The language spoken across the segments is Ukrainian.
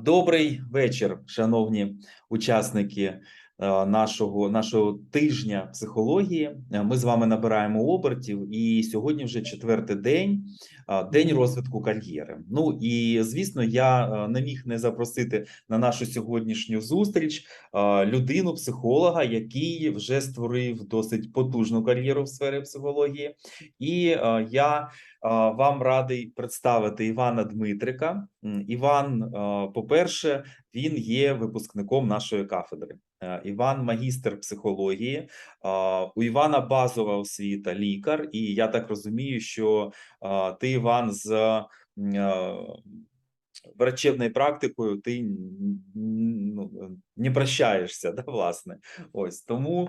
Добрий вечір, шановні учасники нашого, нашого тижня психології. Е, Ми з вами набираємо обертів, і сьогодні вже четвертий день, день розвитку кар'єри. Ну і звісно, я е, не міг не запросити на нашу сьогоднішню зустріч е, людину, психолога, який вже створив досить потужну кар'єру в сфері психології. І е, я Вам радий представити Івана Дмитрика. Іван, по-перше, він є випускником нашої кафедри. Е, Іван магістр психології. У Івана базова освіта лікар, і я так розумію, що ти, Іван, з м, врачебною практикою ти ну, не прощаєшся, да, власне. Ось тому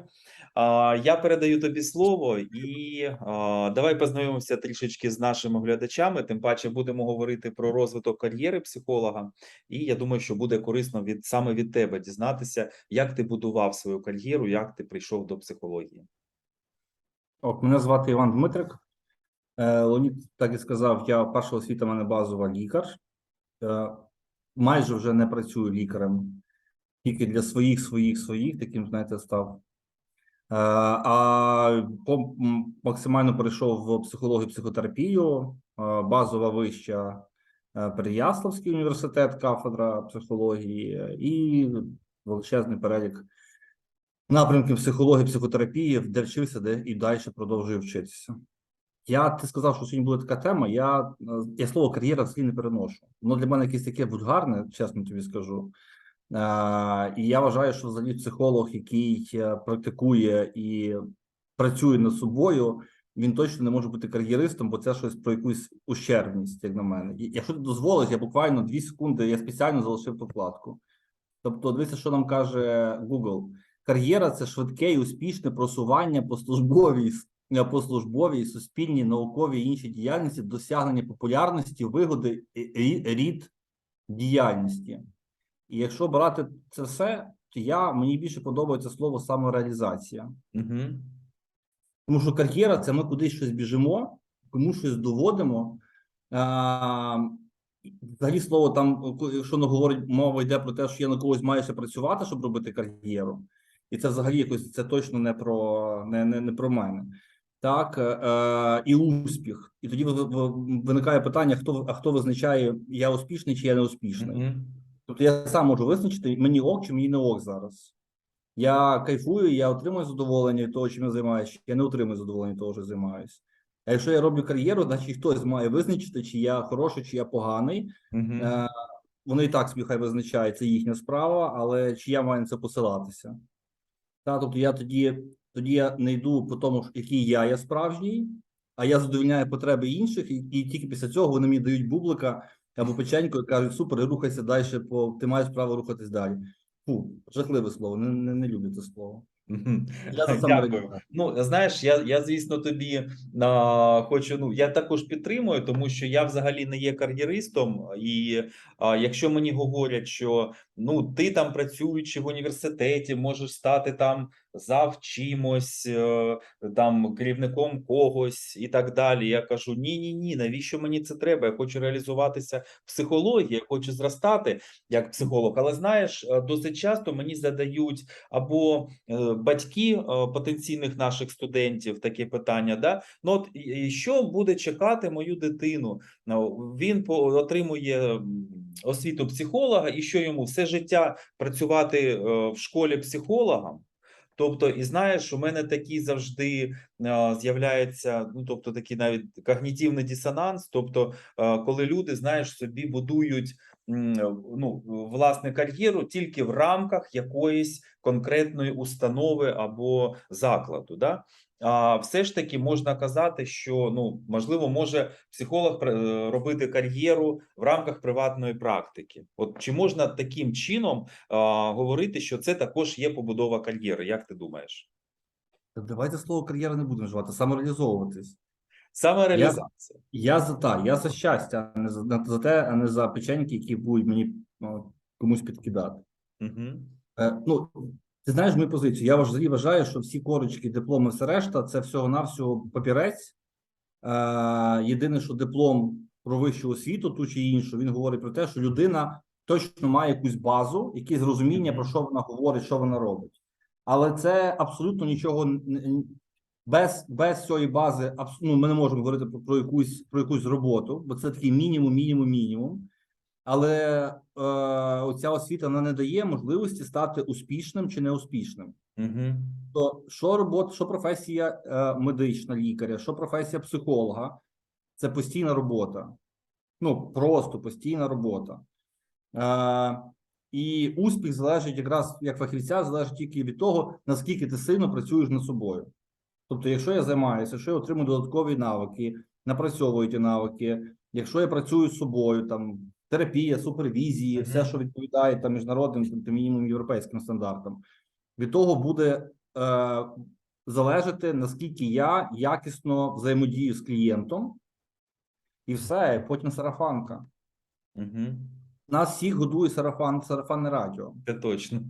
а, я передаю тобі слово, і а, давай познайомимося трішечки з нашими глядачами. Тим паче будемо говорити про розвиток кар'єри психолога. І я думаю, що буде корисно від саме від тебе дізнатися, як ти будував свою кар'єру, як ти прийшов до психології. Ок, мене звати Іван Дмитрик. Е, Леонід так і сказав, я перша освіта мене базова лікар. Е, майже вже не працюю лікарем, тільки для своїх, своїх, своїх, таким, знаєте, став. Е, а максимально перейшов в психологію, психотерапію, е, базова вища Переяславський університет, кафедра психології і величезний перелік напрямків психології, психотерапії, де вчився, де і далі продовжую вчитися. Я ти сказав, що сьогодні буде така тема. Я, я слово кар'єра взагалі не переношу. Воно для мене якесь таке вульгарне, чесно тобі скажу. Е, і я вважаю, що взагалі психолог, який е, практикує і працює над собою, він точно не може бути кар'єристом, бо це щось про якусь ущербність, як на мене. І якщо ти дозволиш, я буквально дві секунди, я спеціально залишив ту вкладку. Тобто, дивіться, що нам каже Google. Кар'єра це швидке і успішне просування по службовій по службовій, суспільній, науковій і іншій діяльності, досягнення популярності, вигоди, і- і- рід діяльності. І якщо брати це все, то я мені більше подобається слово самореалізація. Угу. Тому що кар'єра це ми кудись щось біжимо, комусь щось доводимо. А, взагалі слово там, якщо не говорить, мова йде про те, що я на когось маю ще працювати, щоб робити кар'єру. І це взагалі якось це точно не про не, не, не про мене. Так, е, е, і успіх. І тоді ви- ви- виникає питання: хто а хто визначає, я успішний чи я не успішний? Угу. Тобто я сам можу визначити, мені ок чи мені не ок зараз. Я кайфую, я отримую задоволення від того, чим я займаюся, я не отримую задоволення від того, що займаюся. А якщо я роблю кар'єру, значить хтось має визначити, чи я хороший, чи я поганий. Угу. Е, Вони і так собі хай визначають, це їхня справа, але чи я маю на це посилатися? Та, тобто я тоді, тоді я не йду по тому, який я є справжній, а я задовільняю потреби інших, і, і тільки після цього вони мені дають бублика або печеньку і кажуть, супер, рухайся далі, бо ти маєш право рухатись далі. Фу, жахливе слово, не, не, не люблю це слово. Я за Дякую. Ну, знаєш, я, я звісно, тобі а, хочу. Ну, я також підтримую, тому що я взагалі не є кар'єристом. І а, якщо мені говорять, що ну ти там працюючи в університеті, можеш стати там зав чимось, е, там керівником когось і так далі. Я кажу: ні, ні, ні, навіщо мені це треба? Я хочу реалізуватися в психології, я хочу зростати як психолог. Але знаєш, е, досить часто мені задають або е, батьки потенційних наших студентів таке питання. Да? Ну от що буде чекати мою дитину? Ну, Він отримує освіту психолога, і що йому все життя працювати е, в школі психологом. Тобто, і знаєш, у мене такі завжди е, з'являється, ну тобто, такий навіть когнітивний дисонанс. Тобто, е, коли люди, знаєш, собі будують ну, власне кар'єру тільки в рамках якоїсь конкретної установи або закладу. Да? А все ж таки можна казати, що ну можливо може психолог е, робити кар'єру в рамках приватної практики. От чи можна таким чином а, говорити, що це також є побудова кар'єри? Як ти думаєш? Та Давайте слово кар'єра не будемо вживати, самореалізовуватись. Саме реалізація. Я за та, я за щастя, а не за, за те, а не за печеньки, які будуть мені ну, комусь підкидати. Угу. Е, ну, ти знаєш мою позицію. Я взагалі вважаю, що всі корочки, дипломи, все решта це всього-навсього папірець. Е, єдине, що диплом про вищу освіту, ту чи іншу, він говорить про те, що людина точно має якусь базу, якесь розуміння, про що вона говорить, що вона робить. Але це абсолютно нічого без, без цієї бази. Ну, ми не можемо говорити про, про якусь про якусь роботу, бо це такий мінімум, мінімум, мінімум. Але е, оця освіта вона не дає можливості стати успішним чи неуспішним. Угу. То що робота, що професія е, медична лікаря, що професія психолога, це постійна робота. Ну, просто постійна робота. Е, і успіх залежить якраз як фахівця, залежить тільки від того, наскільки ти сильно працюєш над собою. Тобто, якщо я займаюся, якщо я отримую додаткові навики, напрацьовую ті навики, якщо я працюю з собою, там терапія, супервізії, Мгм. все, що відповідає там міжнародним там, мінімум європейським стандартам, від того буде е, залежати, наскільки я якісно взаємодію з клієнтом, і все, потім сарафанка. Угу. Нас всіх годує сарафан, сарафанне радіо. Це точно.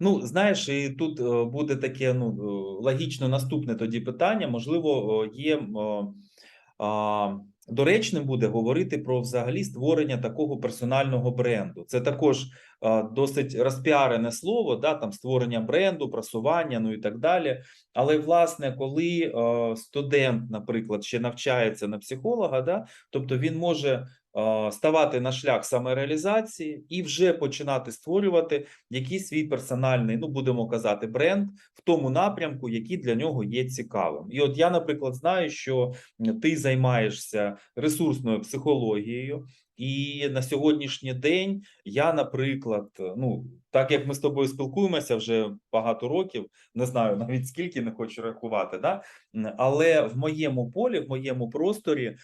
Ну, знаєш, і тут е, буде таке ну, е, логічно наступне тоді питання. Можливо, е, є а, доречним буде говорити про взагалі створення такого персонального бренду. Це також досить розпіарене слово, да, там створення бренду, просування, ну і так далі. Але власне, коли студент, наприклад, ще навчається на психолога, да, тобто він може ставати на шлях самореалізації і вже починати створювати якийсь свій персональний, ну будемо казати, бренд в тому напрямку, який для нього є цікавим. І от я, наприклад, знаю, що ти займаєшся ресурсною психологією. І на сьогоднішній день я, наприклад, ну так як ми з тобою спілкуємося вже багато років, не знаю навіть скільки не хочу рахувати, да але в моєму полі, в моєму просторі,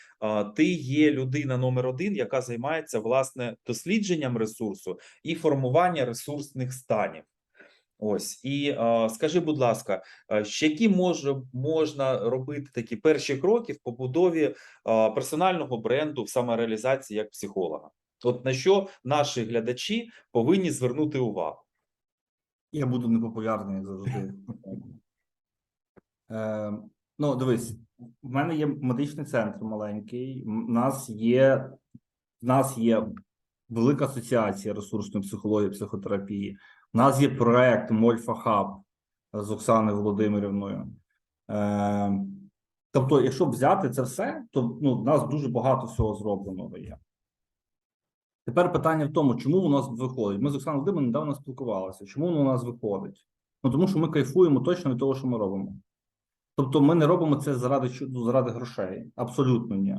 ти є людина номер один, яка займається власне дослідженням ресурсу і формування ресурсних станів. Ось і скажи, будь ласка, які може можна робити такі перші кроки в побудові персонального бренду в самореалізації як психолога? От на що наші глядачі повинні звернути увагу? Я буду непопулярний, як завжди. Е, ну, дивись, в мене є медичний центр маленький. У нас є, в нас є велика асоціація ресурсної психології, психотерапії. У нас є проект Мольфа Хаб з Оксаною Володимирівною. Е, тобто, якщо взяти це все, то ну, в нас дуже багато всього зробленого є. Тепер питання в тому, чому у нас виходить. Ми з Оксаною Володимирівною недавно спілкувалися. Чому воно у нас виходить? Ну тому що ми кайфуємо точно від того, що ми робимо. Тобто, ми не робимо це заради ну, заради грошей. Абсолютно ні.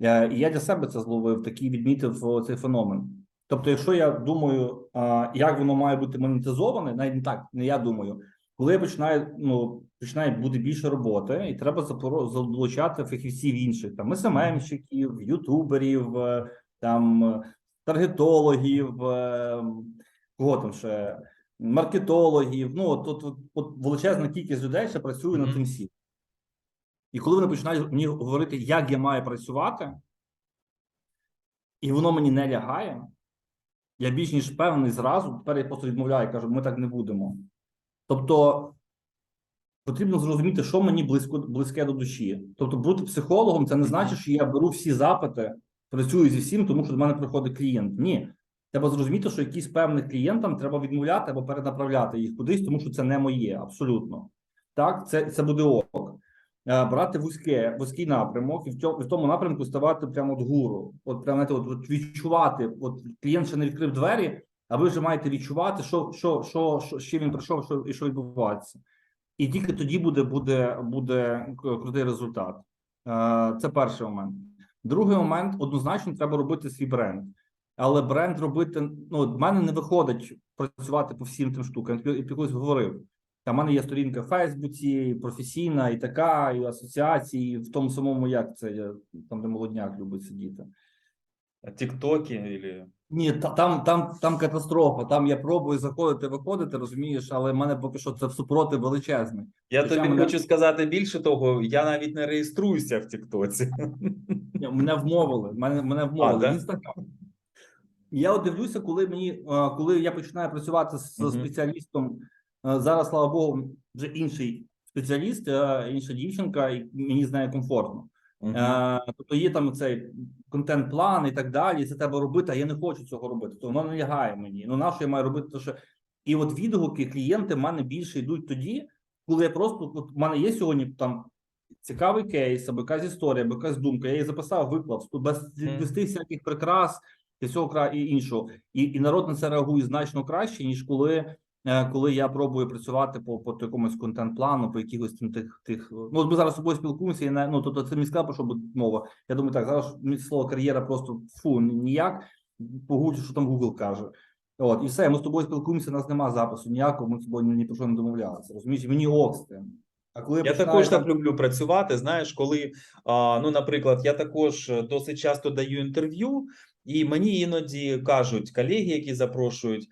Е, І я для себе це зловив, такий відмітив цей феномен. Тобто, якщо я думаю, як воно має бути монетизоване, навіть не так, не я думаю, коли я починаю, ну починає бути більше роботи, і треба залучати фахівців інших, там СММщиків, ютуберів, е, там таргетологів, е, кого там ще маркетологів. Ну от, от, от, от величезна кількість людей ще працює над Мгм. тим всім. І коли вони починають мені говорити, як я маю працювати, і воно мені не лягає, я більш ніж впевнений зразу, тепер я просто відмовляю, кажу, ми так не будемо. Тобто потрібно зрозуміти, що мені близько, близьке до душі. Тобто, бути психологом, це не значить, що я беру всі запити, працюю зі всім, тому що до мене приходить клієнт. Ні. Треба зрозуміти, що якісь певних клієнтам треба відмовляти або перенаправляти їх кудись, тому що це не моє, абсолютно. Так, це, це буде ок. Е, Брати вузьке, вузький напрямок і в цьому в тому напрямку ставати прямо от гуру. От прямо знаєте, от, от відчувати. От клієнт ще не відкрив двері, а ви вже маєте відчувати, що, що, що, що з він прийшов, що і що відбувається. І тільки тоді буде, буде, буде крутий результат. Е, Це перший момент. Другий момент однозначно треба робити свій бренд. Але бренд робити ну в мене не виходить працювати по всім тим штукам. Я тобі- я тобі колись говорив. Там в мене є сторінка в Фейсбуці, професійна, і така, і асоціації, і в тому самому, як це я, там, де молодняк любить сидіти. Тіктоки или Ні, та- там, там, там катастрофа. Там я пробую заходити, виходити, розумієш, але в мене поки що це супротив величезний. я Хоча тобі мене- хочу сказати більше того, я навіть не реєструюся в Тіктоці. Мене вмовили. Мене, мене вмовили. да? Інстаграм. Я от дивлюся, коли мені е, коли я починаю працювати з Мгм. спеціалістом. Е, Зараз, слава Богу, вже інший спеціаліст, е, інша дівчинка, і мені з нею комфортно. Е, Тобто є там цей контент-план і так далі. Це треба робити, а я не хочу цього робити. То воно не лягає мені. Ну на що я маю робити? То що і от відгуки клієнти в мене більше йдуть тоді, коли я просто от в мене є сьогодні там цікавий кейс, або якась історія, або якась думка. Я її записав, виклав без, Мгм. без тих всяких прикрас і всього і іншого. І, і народ на це реагує значно краще, ніж коли. Е, Коли я пробую працювати по, по якомусь контент-плану, по якихось там тих тих. Ну, ми зараз з тобою спілкуємося, і не ну тобто це сказав, про що буде мова. Я думаю, так зараз слово кар'єра просто фу ніяк. Погуглю, що там Google каже. От, і все, ми з тобою спілкуємося, у нас нема запису ніякого, ми з тобою ні, про що не домовлялися. Розумієш, мені ок з тим. А коли Я починаю також так люблю працювати. Знаєш, коли а, ну, наприклад, я також досить часто даю інтерв'ю, і мені іноді кажуть колеги, які запрошують,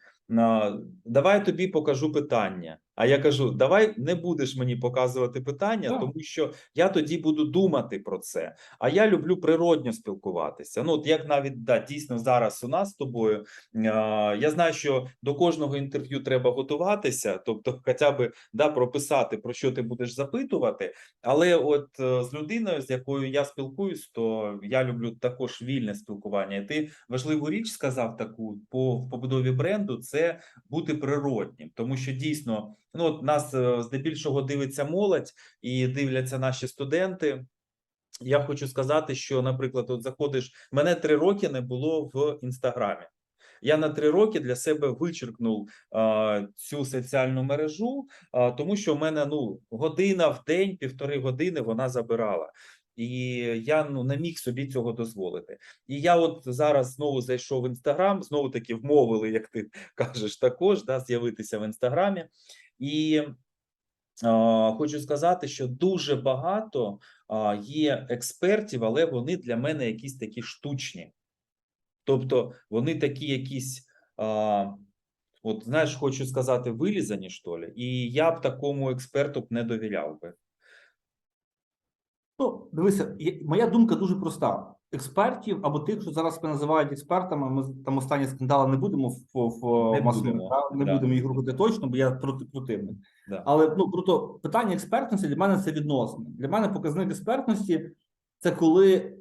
давай тобі покажу питання. А я кажу: давай не будеш мені показувати питання, Так. тому що я тоді буду думати про це. А я люблю природньо спілкуватися. Ну, от як навіть да, дійсно зараз у нас з тобою. а, Я знаю, що до кожного інтерв'ю треба готуватися, тобто, хоча б да, прописати про що ти будеш запитувати. Але от е, з людиною, з якою я спілкуюсь, то я люблю також вільне спілкування. І ти важливу річ сказав таку по побудові бренду: це бути природнім, тому що дійсно ну от нас е, здебільшого дивиться молодь і дивляться наші студенти. Я хочу сказати, що, наприклад, от заходиш, мене три роки не було в інстаграмі. Я на три роки для себе вичеркнув а, цю соціальну мережу, а, тому що в мене ну година в день, півтори години вона забирала. І я ну не міг собі цього дозволити. І я от зараз знову зайшов в інстаграм, знову таки вмовили, як ти кажеш, також да, з'явитися в інстаграмі. І хочу сказати, що дуже багато є експертів, але вони для мене якісь такі штучні. Тобто вони такі якісь, от знаєш, хочу сказати, вилізані, що ли, і я б такому експерту б не довіряв би. Ну, дивися, моя думка дуже проста. Експертів або тих, що зараз мене називають експертами, ми там останні скандали не будемо в, в Не масові, будемо, та, не да. будемо їх робити точно, бо я проти противник. Да. Але ну круто, питання експертності для мене це відносне. Для мене показник експертності це коли е,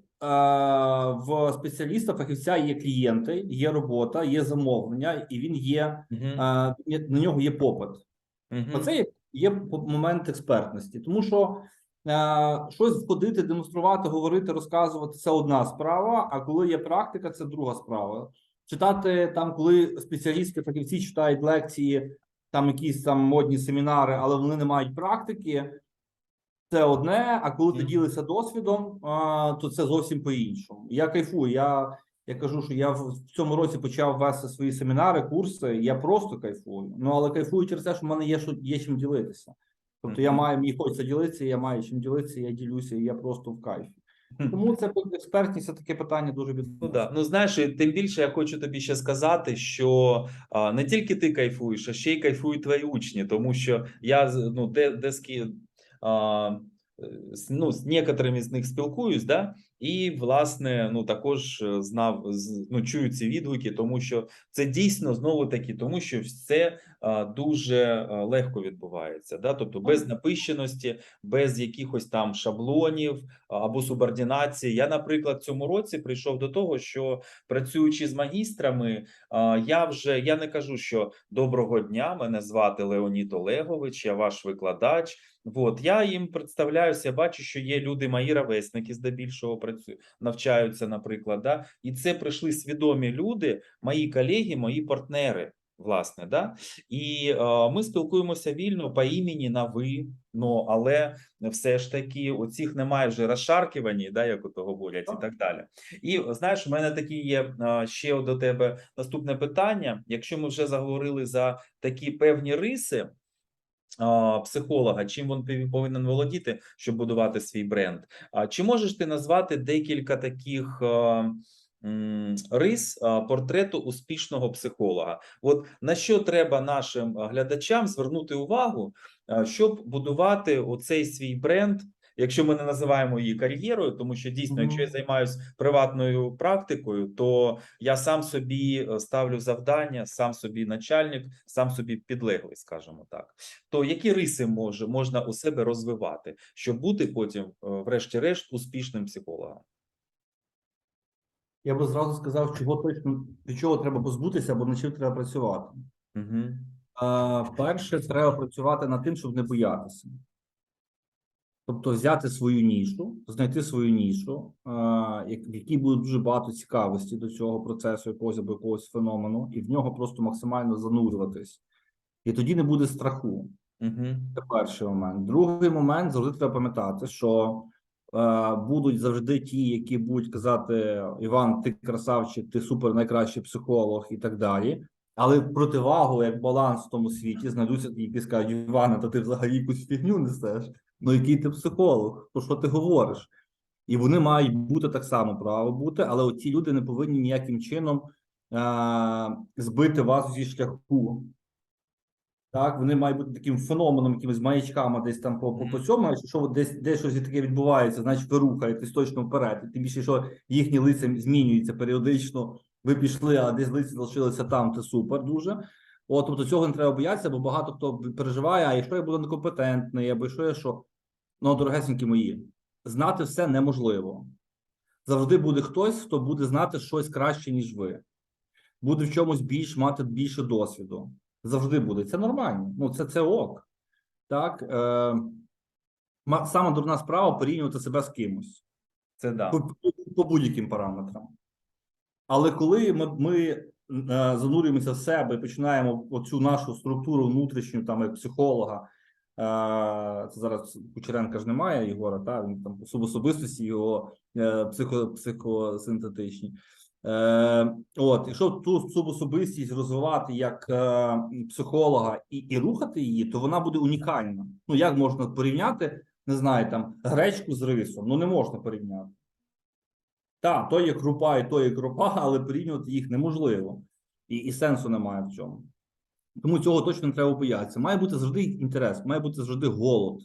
в спеціаліста, фахівця є клієнти, є робота, є замовлення, і він є Мгм. е, є- на нього є попит. Мгм. Оце є, є момент експертності, тому що щось входити, демонструвати, говорити, розказувати це одна справа. А коли є практика, це друга справа. Читати там, коли спеціалісти, фахівці читають лекції, там якісь там модні семінари, але вони не мають практики. Це одне, а коли ти ділишся досвідом, то це зовсім по-іншому. Я кайфую. Я, я кажу, що я в в цьому році почав вести свої семінари, курси. Я просто кайфую. Ну але кайфую через те, що в мене є що є чим ділитися. Тобто я маю мені хочеться ділитися, я маю чим ділитися, я ділюся, і я просто в кайфі. Тому це експертність це таке питання дуже від Ну да, ну знаєш, і тим більше я хочу тобі ще сказати, що а, не тільки ти кайфуєш, а ще й кайфують твої учні, тому що я ну де, де з- ну, з некоторими з них спілкуюсь, да, і власне ну також е, знав ну, чую ці відгуки, тому що це дійсно знову таки, тому що а, дуже а, легко відбувається, да, тобто без напищеності, без якихось там шаблонів або субординації. Я, наприклад, в цьому році прийшов до того, що працюючи з магістрами, а, я вже я не кажу, що доброго дня. Мене звати Леонід Олегович, я ваш викладач. От я їм представляюся, бачу, що є люди, мої ровесники, здебільшого працюють, навчаються, наприклад, да, і це прийшли свідомі люди, мої колеги, мої партнери. Власне, да, і е, ми спілкуємося вільно по імені на ви. Ну але все ж таки, оцих немає вже розшаркувані, да, як ото говорять, і так далі. І знаєш, у мене такі є е, ще до тебе наступне питання. Якщо ми вже заговорили за такі певні риси психолога, чим він повинен володіти, щоб будувати свій бренд? А чи можеш ти назвати декілька таких? Рис портрету успішного психолога. От на що треба нашим глядачам звернути увагу, щоб будувати оцей свій бренд, якщо ми не називаємо її кар'єрою, тому що дійсно, Мгм. якщо я займаюся приватною практикою, то я сам собі е, ставлю завдання, сам собі начальник, сам собі підлеглий, скажімо так. То які риси може можна у себе розвивати, щоб бути потім, е, врешті-решт, успішним психологом? Я би зразу сказав, чого точно від чого треба позбутися, або над чим треба працювати. Угу. А, перше, треба працювати над тим, щоб не боятися. Тобто взяти свою нішу, знайти свою нішу, в якій буде дуже багато цікавості до цього процесу, якогось або якогось феномену, і в нього просто максимально занурюватись. І тоді не буде страху. Угу. Це перший момент. Другий момент завжди треба пам'ятати, що е, будуть завжди ті, які будуть казати: Іван, ти красавчик, ти супер найкращий психолог і так далі. Але противагу, як баланс в тому світі, знайдуться ті, які скажуть, Івана, та ти взагалі якусь фігню несеш. Ну який ти психолог? Про що ти говориш? І вони мають бути так само право бути, але ці люди не повинні ніяким чином е- збити вас зі шляху. Так, вони мають бути таким феноменом, якимись маячками десь там по, по, по цьому, а якщо десь, десь щось таке відбувається, значить ви рухаєтесь точно вперед. І тим більше, що їхні лиця змінюються періодично, ви пішли, а десь лиця залишилися там, це супер дуже. От, тобто цього не треба боятися, бо багато хто переживає, а якщо я буду некомпетентний, або що я що. Ну, дорогесенькі мої, знати все неможливо. Завжди буде хтось, хто буде знати щось краще, ніж ви. Буде в чомусь більш мати більше досвіду. Завжди буде. Це нормально. Ну, це, це ок. Так. Е, сама дурна справа порівнювати себе з кимось Це да. по, по, по будь-яким параметрам. Але коли ми, ми е, занурюємося в себе і починаємо оцю нашу структуру внутрішню, там як психолога, це зараз Кучеренка ж немає Єгора, та він там особ- особистості його е, психо, психосинтетичні. Е, от, якщо ту субособистість розвивати як е, психолога і, і рухати її, то вона буде унікальна. Ну як можна порівняти, не знаю, там гречку з рисом? Ну не можна порівняти. Так, то є крупа, і то є крупа, але порівнювати їх неможливо, і, і сенсу немає в цьому. Тому цього точно не треба боятися. Має бути завжди інтерес, має бути завжди голод.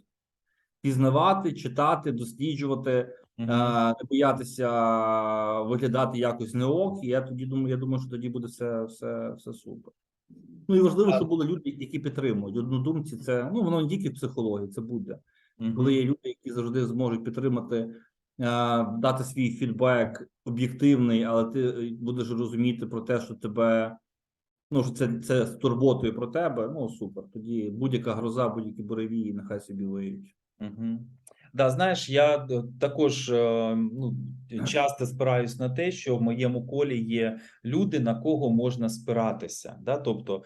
Пізнавати, читати, досліджувати, е, не боятися виглядати якось не ок. І я тоді думаю, я думаю, що тоді буде все, все, все супер. Ну і важливо, щоб були люди, які підтримують. Однодумці, це ну воно не тільки в психології, це буде. Мгм. Коли є люди, які завжди зможуть підтримати, е, дати свій фідбек об'єктивний, але ти е, будеш розуміти про те, що тебе. Ну, що це, це з турботою про тебе. Ну супер. Тоді будь-яка гроза, будь-які буревії, нехай собі виють. Угу. Да, знаєш, я е, також е, ну, часто спираюсь на те, що в моєму колі є люди, на кого можна спиратися. Да? Тобто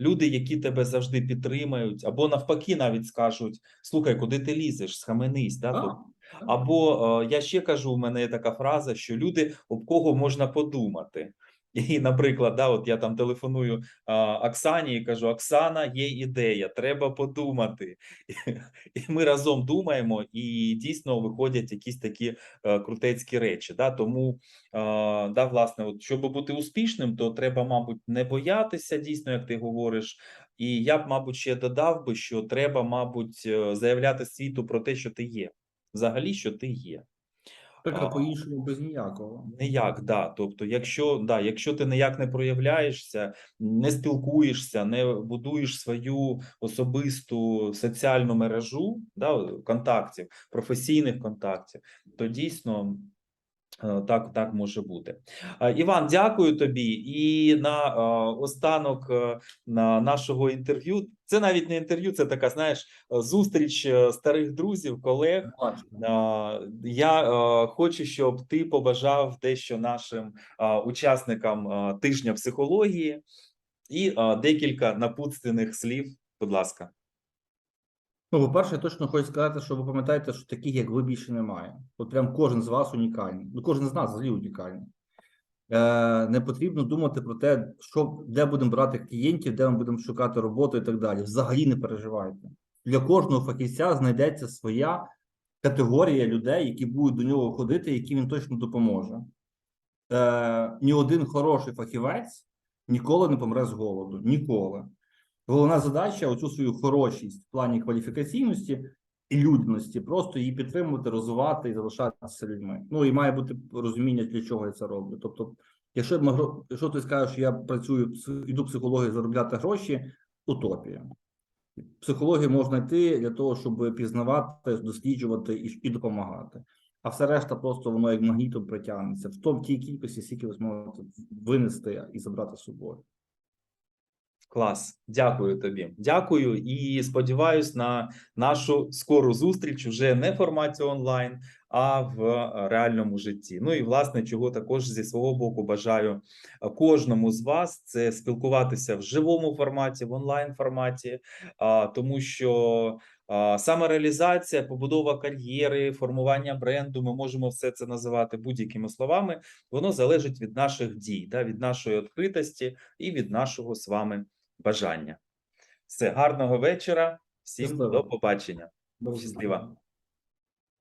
люди, які тебе завжди підтримають, або навпаки, навіть скажуть: слухай, куди ти лізеш, схаменись. Да? Тобто, Або е, я ще кажу, у мене є така фраза, що люди, об кого можна подумати. І, наприклад, да, от я там телефоную а, Оксані і кажу: Оксана, є ідея, треба подумати. І ми разом думаємо, і дійсно виходять якісь такі е, крутецькі речі. Да? Тому, е, да, власне, от, щоб бути успішним, то треба, мабуть, не боятися, дійсно, як ти говориш. І я б, мабуть, ще додав би, що треба, мабуть, е, заявляти світу про те, що ти є. Взагалі, що ти є. Так, А. а по-іншому без ніякого. Ніяк, да. Тобто, якщо да, якщо ти ніяк не проявляєшся, не спілкуєшся, не будуєш свою особисту соціальну мережу да, контактів, професійних контактів, то дійсно. Е, Так, так може бути. Е, Іван, дякую тобі. І на е, останок на нашого інтерв'ю. Це навіть не інтерв'ю, це така, знаєш, зустріч старих друзів, колег. Я хочу, щоб ти побажав дещо нашим учасникам тижня психології і декілька напутственних слів. Будь ласка. Ну, по-перше, я точно хочу сказати, що ви пам'ятаєте, що таких, як ви, більше немає. От прям кожен з вас унікальний. Ну, кожен з нас взагалі унікальний. Е, не потрібно думати про те, що, де будемо брати клієнтів, де ми будемо шукати роботу і так далі. Взагалі не переживайте. Для кожного фахівця знайдеться своя категорія людей, які будуть до нього ходити, які він точно допоможе. Е, ні один хороший фахівець ніколи не помре з голоду. Ніколи. Головна задача оцю свою хорошість в плані кваліфікаційності і людяності, просто її підтримувати, розвивати і залишатися людьми. Ну і має бути розуміння, для чого я це роблю. Тобто, якщо, якщо ти скажеш, що я працюю, іду психологію заробляти гроші, утопія. Психологію можна йти для того, щоб пізнавати, досліджувати і, і допомагати. а все решта просто воно як магнітом притягнеться в тій кількості, скільки ви зможете винести і забрати з собою. Клас, дякую тобі. Дякую і сподіваюсь на нашу скору зустріч вже не в форматі онлайн, а в е, реальному житті. Ну і власне, чого також зі свого боку бажаю е, кожному з вас це спілкуватися в живому форматі, в онлайн форматі, тому що а, самореалізація, побудова кар'єри, формування бренду, ми можемо все це називати будь-якими словами. Воно залежить від наших дій, від нашої відкритості і від нашого з вами бажання. Все, гарного вечора. Всім Щасливо. до побачення. Зустрічі.